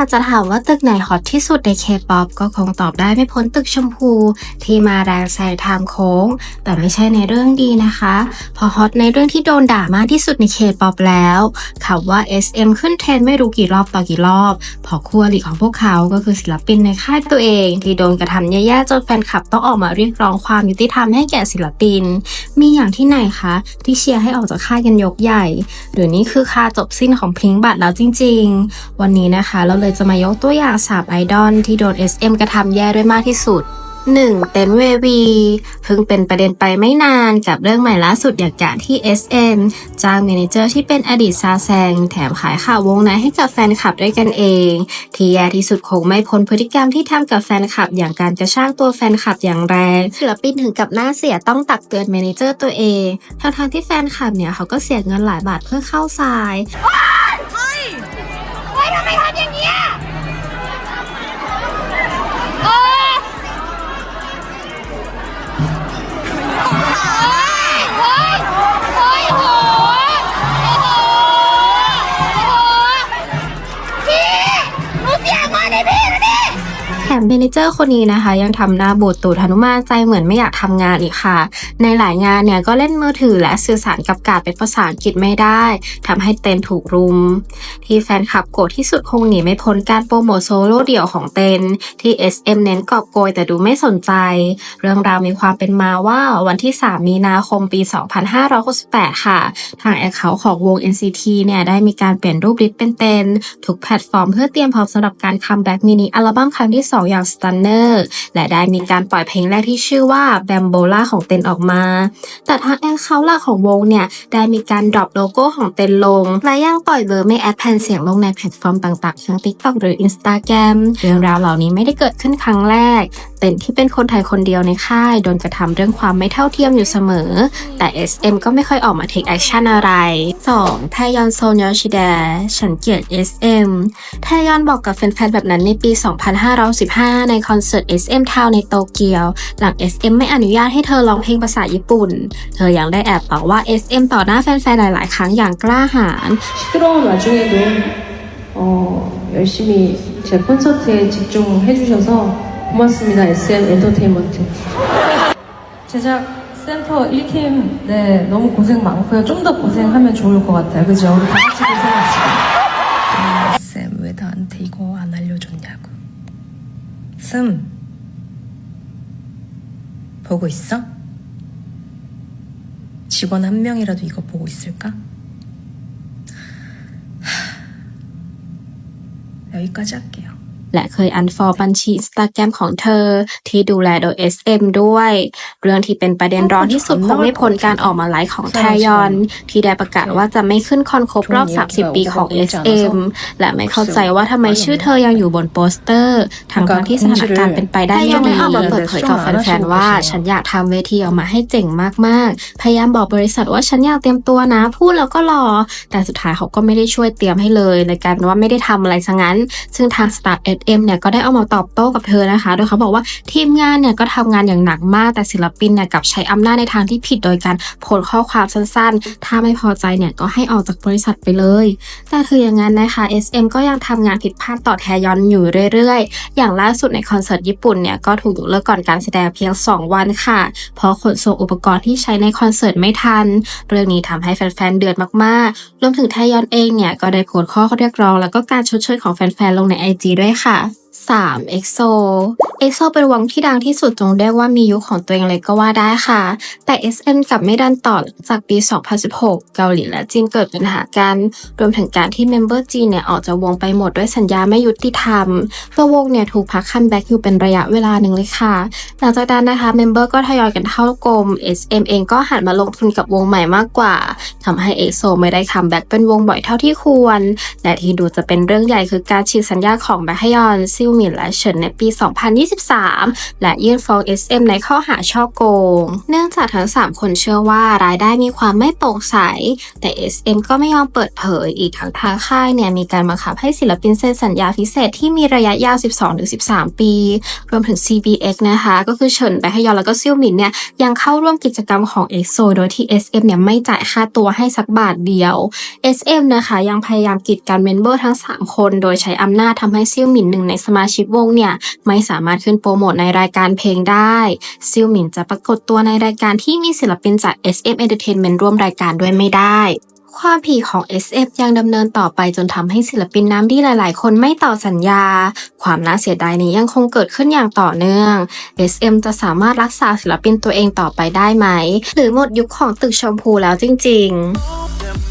ากจะถามว่าตึกไหนฮอตที่สุดในเคป๊อปก็คงตอบได้ไม่พ้นตึกชมพู ที่มาแรงแซงทางโค้ง แต่ไม่ใช่ในเรื่องดีนะคะเพอฮอตในเรื่องที่โดนด่ามากที่สุดในเคป๊อปแล้วคำว่า SM ขึ้นเทรนไม่รู้กี่รอบต่อกี่รอบเพอคู่อริของพวกเขาก็คือศิลปินในค่ายตัวเอง ที่โดนกระทำแย่ๆจนแฟนคลับต้องออกมาเรียกร้องความยุติธรรมให้แก่ศิลปิน มีอย่างที่ไหนคะที่เชียร์ให้ออกจากค่ายกันยกใหญ่หรือนี่คือค่าจบสิ้นของพลิงบัตรแล้วจริง ๆ วันนี้นะคะเราเลยจะมายกตัวอย่างสามไอดอลที่โดน SM กระทำแย่ด้วยมากที่สุด 1. เต็นเววีเพิ่งเป็นประเด็นไปไม่นานกับเรื่องใหม่ล่าสุดอย่างการที่ SM จ้างเมนเจอร์ที่เป็นอดีตซาแซง แถมขายข่าววงในให้กับแฟนคลับด้วยกันเอง ที่แย่ที่สุดคงไม่พ้นพฤติกรรมที่ทำกับแฟนคลับอย่างการกระช่ากตัวแฟนคลับอย่างแรงศิลปินถึงกับหน้าเสียต้องตักเตือนเมนเจอร์ตัวเองทั้งๆที่แฟนคลับเนี่ยเขาก็เสียเงินหลายบาทเพื่อเข้าทราย เมนเจอร์คนนี้นะคะ ยังทำหน้าบูดตูดหนุมานใจเหมือนไม่อยากทำงานอีกค่ะ ในหลายงานเนี่ยก็เล่นมือถือและสื่อสารกับกาดเป็นภาษาอังกฤษไม่ได้ทำให้เต้นถูกรุม ที่แฟนคลับโกรธที่สุดคงหนีไม่พ้นการโปรโมทโซโล่เดี่ยวของเต้นที่ SM เน้นกอบโกยแต่ดูไม่สนใจ เรื่องราวมีความเป็นมาว่าวันที่ 3 มีนาคมปี 2568 ค่ะ ทางแอคเคาท์ของวง NCT เนี่ยได้มีการเปลี่ยนรูปลิสต์เป็นเต้นทุกแพลตฟอร์มเพื่อเตรียมพร้อมสำหรับการคัมแบ็กมินิอัลบั้มครั้งที่ 2 อย่าง Stunner และได้มีการปล่อยเพลงแรกที่ชื่อว่า Bambola ของเต็นออกมา แต่ทางแอคเคาท์หลักของวงเนี่ย ได้มีการดรอปโลโก้ของเต็นลง และยังปล่อยเวอร์ไม่แอดแผ่นเสียงลงในแพลตฟอร์มต่างๆทั้ง TikTok หรือ Instagram เรื่องราวเหล่านี้ไม่ได้เกิดขึ้นครั้งแรกเต้นที่เป็นคนไทยคนเดียวในค่ายโดนกระทำเรื่องความไม่เท่าเทียมอยู่เสมอ แต่ SM ก็ไม่ค่อยออกมา take action อะไร 2. ไทยอนโซนยอชิดะฉันเกลียด SM ไทยอนบอกกับแฟนๆ แบบนั้นในปี 2515 ในคอนเสิร์ต SM Town ในโตเกียว หลัง SM ไม่อนุญาตให้เธอร้องเพลงภาษาญี่ปุ่น เธอยังได้แอบบอกว่า SM ต่อหน้าแฟนๆ หลายๆ ครั้งอย่างกล้าหาญ 시끄러운 와중에도 어, 열심히 제 콘서트에 집중해 주셔서 고맙습니다. SM 엔터테인먼트. 제작 센터 1팀 네 너무 고생 많고요. 좀 더 고생하면 좋을 것 같아요. 그죠? 우리 다 같이 고생합시다. 쌤, 왜 나한테 이거 안 알려줬냐고. 쌤, 보고 있어? 직원 한 명이라도 이거 보고 있을까? 하, 여기까지 할게요. และเคยอันฟอลบัญชีอินสตาแกรมของเธอ ที่ดูแลโดย SM ด้วย เรื่องที่เป็นประเด็นร้อนที่สุดคงไม่พ้นการออกมาไลฟ์ของแทยอน ที่ได้ประกาศว่าจะไม่ขึ้นคอนครบรอบ 30 ปีของ SM และไม่เข้าใจว่าทำไมชื่อเธอยังอยู่บนโปสเตอร์ ทั้งทั้งๆที่สถานการณ์เป็นไปได้ยังไม่ออกมาเปิดเผยต่อแฟนๆว่า ฉันอยากทำเวทีออกมาให้เจ๋งมากๆ พยายามบอกบริษัทว่าฉันอยากเตรียมตัวนะพูดแล้วก็รอ แต่สุดท้ายเขาก็ไม่ได้ช่วยเตรียมให้เลยเลยกลายเป็นว่าไม่ได้ทำอะไรซะงั้น ซึ่งทาง Star SM เนี่ยก็ได้เอามาตอบโต้กับเธอนะคะ โดยเขาบอกว่าทีมงานเนี่ยก็ทำงานอย่างหนักมากแต่ศิลปินเนี่ยกับใช้อำนาจในทางที่ผิดโดยการโพสข้อความสั้นๆ ถ้าไม่พอใจเนี่ยก็ให้ออกจากบริษัทไปเลย แต่คืออย่างนั้นนะคะ SM ก็ยังทำงานผิดพลาดต่อแทยอนอยู่เรื่อยๆ อย่างล่าสุดในคอนเสิร์ตญี่ปุ่นเนี่ยก็ถูกยกเลิกก่อนการแสดงเพียง 2 วันค่ะ เพราะขนส่งอุปกรณ์ที่ใช้ในคอนเสิร์ตไม่ทัน เรื่องนี้ทำให้แฟนๆเดือดมากๆ รวมถึงไทยอนเองเนี่ยก็ได้โพสข้อเรียกร้อง แล้วก็การชดเชยของแฟนๆลงใน IG ด้วยค่ะ path 3. EXO EXO เป็นวงที่ดังที่สุดจงเรียกว่ามียุคของตัวเองเลยก็ว่าได้ค่ะ แต่ SM กลับไม่ดันต่อจากปี 2016 เกาหลีและจีนเกิดปัญหากัน รวมถึงการที่เมมเบอร์จีนเนี่ยออกจากวงไปหมดด้วยสัญญาไม่ยุติธรรมตัววงเนี่ยถูกพักคัมแบ็กอยู่เป็นระยะเวลาหนึ่งเลยค่ะ หลังจากนั้นนะคะเมมเบอร์ก็ทยอยกันเข้ากรม SM เองก็หันมาลงทุนกับวงใหม่มากกว่าทำให้ EXO ไม่ได้คัมแบ็กเป็นวงบ่อยเท่าที่ควร และที่ดูจะเป็นเรื่องใหญ่คือการฉีกสัญญาของแบคฮยอนซิลหมินและเฉินในปี 2023 และยื่นฟ้อง SM ในข้อหาช่อโกง เนื่องจากทั้ง 3 คนเชื่อว่ารายได้มีความไม่โปร่งใส แต่ SM ก็ไม่ยอมเปิดเผย อีกทั้งทางค่ายเนี่ยมีการบังคับให้ศิลปินเซ็นสัญญาพิเศษที่มีระยะยาว 12-13 ปี รวมถึง CBX นะคะ ก็คือเฉินไปฮยอนแล้วก็ซิ่วหมินเนี่ยยังเข้าร่วมกิจกรรมของ EXO โดยที่ SM เนี่ยไม่จ่ายค่าตัวให้สักบาทเดียว SM นะคะยังพยายามกีดกันเมมเบอร์ทั้ง 3 คน โดยใช้อำนาจทำให้ซิ่วหมินหนึ่งในสมมาชิกวงเนี่ย ไม่สามารถขึ้นโปรโมทในรายการเพลงได้ ซิ่วหมินจะปรากฏตัวในรายการที่มีศิลปินจาก SM Entertainment ร่วมรายการด้วยไม่ได้ความผีของ SF ยังดำเนินต่อไปจนทำให้ศิลปินน้ำดีหลาย ๆ คนไม่ต่อสัญญา ความน่าเสียดายนี้ยังคงเกิดขึ้นอย่างต่อเนื่อง SM จะสามารถรักษาศิลปินตัวเองต่อไปได้ไหม หรือหมดยุคของตึกชมพูแล้วจริง ๆ